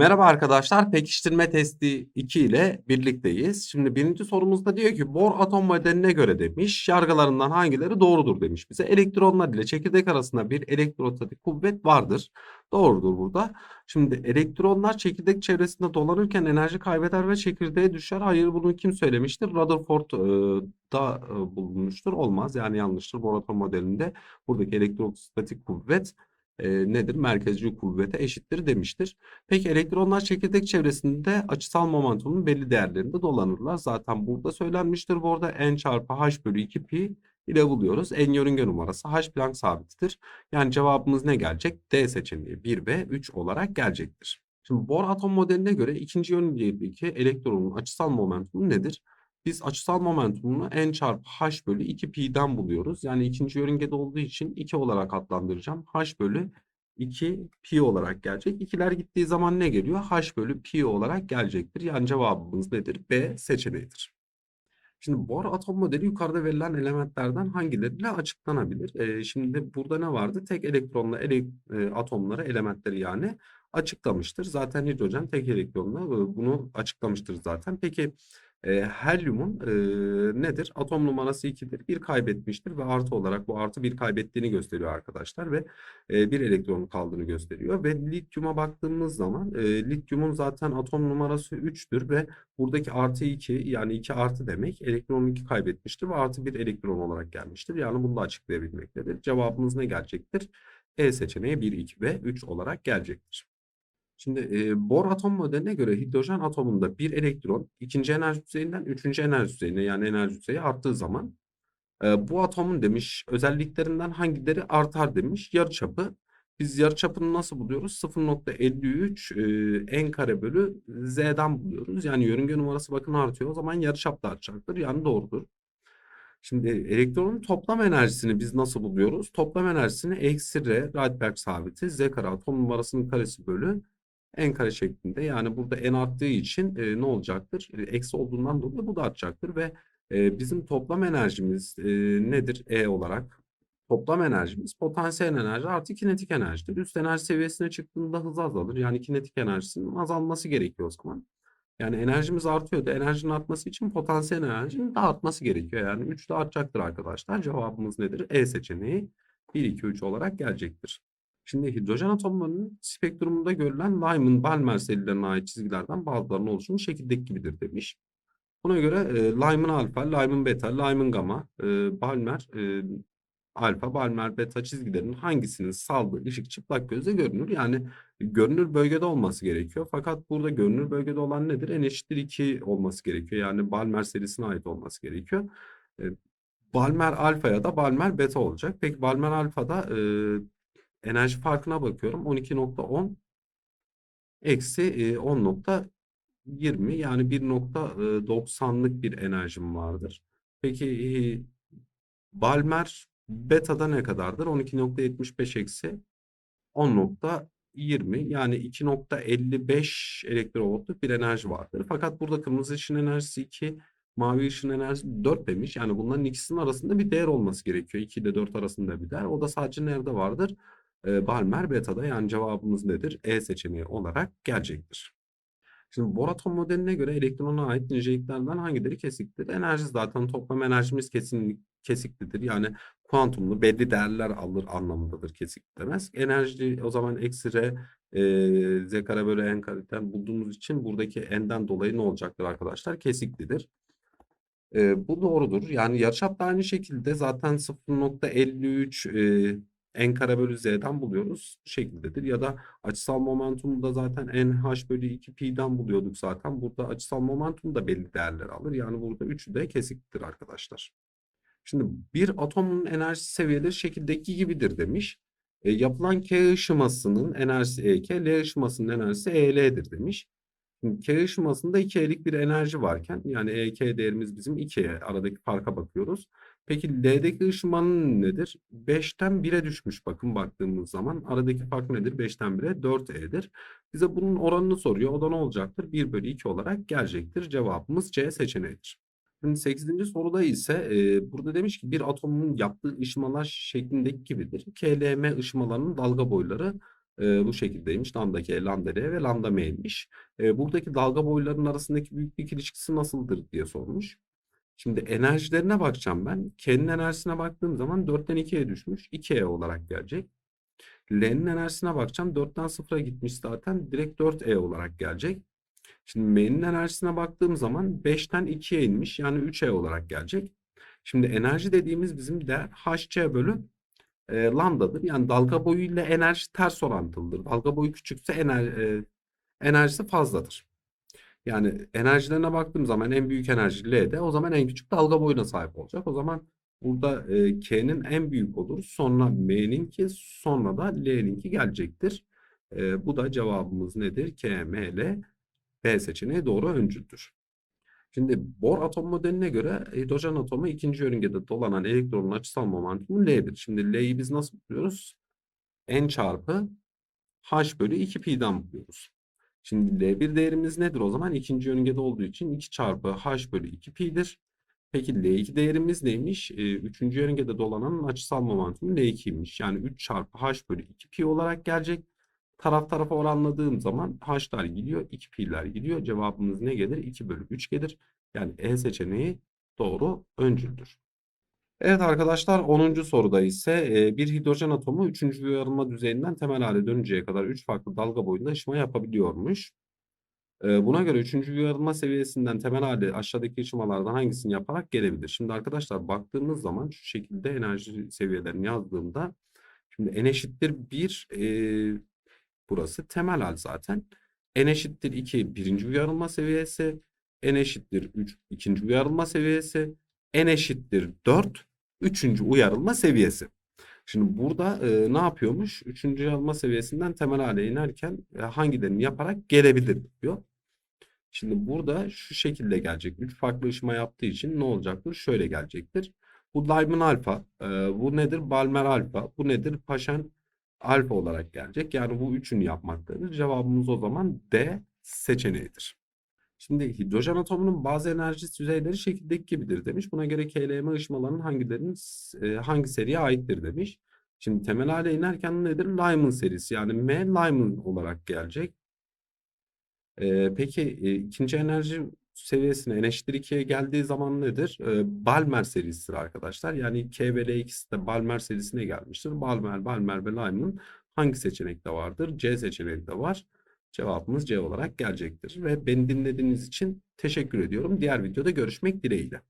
Merhaba arkadaşlar, pekiştirme testi 2 ile birlikteyiz. Şimdi birinci sorumuzda diyor ki Bohr atom modeline göre demiş, yargılarından hangileri doğrudur demiş bize. Elektronlar ile çekirdek arasında bir elektrostatik kuvvet vardır. Doğrudur burada. Şimdi elektronlar çekirdek çevresinde dolanırken enerji kaybeder ve çekirdeğe düşer. Hayır bunu kim söylemiştir? Rutherford e, e, bulunmuştur. Olmaz yani yanlıştır. Bohr atom modelinde buradaki elektrostatik kuvvet e, nedir? Merkezci kuvvete eşittir demiştir. Peki elektronlar çekirdek çevresinde açısal momentumun belli değerlerinde dolanırlar. Zaten burada söylenmiştir. Bu arada n çarpı h bölü 2 pi ile buluyoruz. En yörünge numarası h Planck sabitidir. Yani cevabımız ne gelecek? D seçeneği 1 ve 3 olarak gelecektir. Şimdi Bohr atom modeline göre ikinci yörüngedeki elektronun açısal momentumu nedir? Biz açısal momentumunu n çarpı h bölü 2 pi'den buluyoruz. Yani ikinci yörüngede olduğu için 2 olarak adlandıracağım. h bölü 2 pi olarak gelecek. İkiler gittiği zaman ne geliyor? h bölü pi olarak gelecektir. Yani cevabımız nedir? B seçeneğidir. Şimdi Bohr atom modeli yukarıda verilen elementlerden hangileriyle açıklanabilir? Ee, şimdi burada ne vardı? Tek elektronla ele, e, atomları, elementleri yani açıklamıştır. Zaten hidrojen tek elektronla e, bunu açıklamıştır zaten. Peki e, helyumun e, nedir? Atom numarası 2'dir. Bir kaybetmiştir ve artı olarak bu artı bir kaybettiğini gösteriyor arkadaşlar ve e, bir elektron kaldığını gösteriyor. Ve lityuma baktığımız zaman e, lityumun zaten atom numarası 3'tür ve buradaki artı 2 yani 2 artı demek elektron 2 kaybetmiştir ve artı bir elektron olarak gelmiştir. Yani bunu da açıklayabilmektedir. Cevabımız ne gelecektir? E seçeneği 1, 2 ve 3 olarak gelecektir. Şimdi e, Bohr atom modeline göre hidrojen atomunda bir elektron ikinci enerji düzeyinden üçüncü enerji düzeyine yani enerji düzeyi arttığı zaman e, bu atomun demiş özelliklerinden hangileri artar demiş yarıçapı. Biz yarıçapını nasıl buluyoruz? 0.53 e, n kare bölü z'den buluyoruz. Yani yörünge numarası bakın artıyor. O zaman yarıçap da artacaktır. Yani doğrudur. Şimdi elektronun toplam enerjisini biz nasıl buluyoruz? Toplam enerjisini eksi r Rydberg sabiti z kare atom numarasının karesi bölü n kare şeklinde. Yani burada n arttığı için e, ne olacaktır? E, eksi olduğundan dolayı bu da artacaktır ve e, bizim toplam enerjimiz e, nedir E olarak? Toplam enerjimiz potansiyel enerji artı kinetik enerjidir. Üst enerji seviyesine çıktığında hız azalır. Yani kinetik enerjisinin azalması gerekiyor o zaman. Yani enerjimiz artıyor da enerjinin artması için potansiyel enerjinin de artması gerekiyor. Yani 3 de artacaktır arkadaşlar. Cevabımız nedir? E seçeneği 1, 2, 3 olarak gelecektir. Şimdi hidrojen atomlarının spektrumunda görülen Lyman-Balmer serilerine ait çizgilerden bazılarının oluşumu şekildeki gibidir demiş. Buna göre e, Lyman alfa, Lyman beta, Lyman gamma, e, Balmer e, alfa, Balmer beta çizgilerinin hangisinin saldığı ışık çıplak gözle görünür. Yani görünür bölgede olması gerekiyor. Fakat burada görünür bölgede olan nedir? N eşittir 2 olması gerekiyor. Yani Balmer serisine ait olması gerekiyor. E, Balmer alfa ya da Balmer beta olacak. Peki Balmer alfada e, enerji farkına bakıyorum. 12.10 eksi e, 10.20 yani 1.90'lık bir enerjim vardır. Peki e, Balmer beta'da ne kadardır? 12.75 eksi 10.20 yani 2.55 elektrovoltluk bir enerji vardır. Fakat burada kırmızı ışın enerjisi 2, mavi ışın enerjisi 4 demiş. Yani bunların ikisinin arasında bir değer olması gerekiyor. 2 ile 4 arasında bir değer. O da sadece nerede vardır? E, Balmer beta'da yani cevabımız nedir? E seçeneği olarak gelecektir. Şimdi Bohr atom modeline göre elektrona ait niceliklerden hangileri kesiklidir? Enerji zaten toplam enerjimiz kesin kesiklidir. Yani kuantumlu belli değerler alır anlamındadır kesik demez. Enerji o zaman eksi r e, z kare bölü n kareden bulduğumuz için buradaki n'den dolayı ne olacaktır arkadaşlar? Kesiklidir. E, bu doğrudur. Yani yarıçap da aynı şekilde zaten 0.53 e, n kare bölü z'den buluyoruz şekildedir. Ya da açısal momentumu da zaten nh bölü 2 pi'den buluyorduk zaten. Burada açısal momentum da belli değerler alır. Yani burada üçü de kesiktir arkadaşlar. Şimdi bir atomun enerji seviyeleri şekildeki gibidir demiş. E, yapılan K ışımasının enerjisi EK, L ışımasının enerjisi EL'dir demiş. Şimdi K ışımasında 2E'lik bir enerji varken yani EK değerimiz bizim 2E aradaki farka bakıyoruz. Peki L'deki ışımanın nedir? 5'ten 1'e düşmüş bakın baktığımız zaman. Aradaki fark nedir? 5'ten 1'e 4E'dir. Bize bunun oranını soruyor. O da ne olacaktır? 1 bölü 2 olarak gelecektir. Cevabımız C seçeneğidir. Şimdi 8. soruda ise e, burada demiş ki bir atomun yaptığı ışımalar şeklindeki gibidir. KLM ışımalarının dalga boyları Eee, bu şekildeymiş. Lambda K, lambda R ve lambda M'ymiş. Eee, buradaki dalga boylarının arasındaki büyüklük ilişkisi nasıldır diye sormuş. Şimdi enerjilerine bakacağım ben. K'nin enerjisine baktığım zaman 4'ten 2'ye düşmüş. 2E olarak gelecek. L'nin enerjisine bakacağım. 4'ten 0'a gitmiş zaten. Direkt 4E olarak gelecek. Şimdi M'nin enerjisine baktığım zaman 5'ten 2'ye inmiş. Yani 3E olarak gelecek. Şimdi enerji dediğimiz bizim değer hc bölü e, lambdadır. Yani dalga boyu ile enerji ters orantılıdır. Dalga boyu küçükse ener, e, enerjisi fazladır. Yani enerjilerine baktığım zaman en büyük enerji L'de o zaman en küçük dalga boyuna sahip olacak. O zaman burada e, K'nin en büyük olur. Sonra M'ninki sonra da L'ninki gelecektir. E, bu da cevabımız nedir? K, M, L, B seçeneği doğru öncüldür. Şimdi Bohr atom modeline göre hidrojen atomu ikinci yörüngede dolanan elektronun açısal momentumu L'dir. Şimdi L'yi biz nasıl buluyoruz? N çarpı H bölü 2 pi'den buluyoruz. Şimdi L1 değerimiz nedir o zaman? İkinci yörüngede olduğu için 2 çarpı H bölü 2 pi'dir. Peki L2 değerimiz neymiş? Ee, üçüncü yörüngede dolananın açısal momentumu L2'ymiş. Yani 3 çarpı H bölü 2 pi olarak gelecek. Taraf tarafa oranladığım zaman H'lar gidiyor, 2 pi'ler gidiyor. Cevabımız ne gelir? 2 bölü 3 gelir. Yani E seçeneği doğru öncüldür. Evet arkadaşlar 10. soruda ise bir hidrojen atomu 3. uyarılma düzeyinden temel hale dönünceye kadar 3 farklı dalga boyunda ışıma yapabiliyormuş. Buna göre 3. uyarılma seviyesinden temel hale aşağıdaki ışımalardan hangisini yaparak gelebilir? Şimdi arkadaşlar baktığımız zaman şu şekilde enerji seviyelerini yazdığımda şimdi n eşittir 1 e, burası temel hal zaten. n eşittir 2 birinci uyarılma seviyesi. n eşittir 3 ikinci uyarılma seviyesi. n eşittir 4 üçüncü uyarılma seviyesi. Şimdi burada e, ne yapıyormuş? Üçüncü uyarılma seviyesinden temel hale inerken e, hangilerini yaparak gelebilir diyor. Şimdi burada şu şekilde gelecek. Üç farklı ışıma yaptığı için ne olacaktır? Şöyle gelecektir. Bu Lyman alfa, e, bu nedir? Balmer alfa, bu nedir? Paşen alfa olarak gelecek. Yani bu üçünü yapmaktadır. Cevabımız o zaman D seçeneğidir. Şimdi hidrojen atomunun bazı enerji düzeyleri şekildeki gibidir demiş. Buna göre KLM ışımalarının hangilerinin e, hangi seriye aittir demiş. Şimdi temel hale inerken nedir? Lyman serisi yani M Lyman olarak gelecek. E, peki e, ikinci enerji seviyesine n eşittir 2'ye geldiği zaman nedir? E, Balmer serisidir arkadaşlar. Yani K ve L ikisi de Balmer serisine gelmiştir. Balmer, Balmer ve Lyman hangi seçenekte vardır? C seçeneğinde var. Cevabımız C olarak gelecektir. Ve beni dinlediğiniz için teşekkür ediyorum. Diğer videoda görüşmek dileğiyle.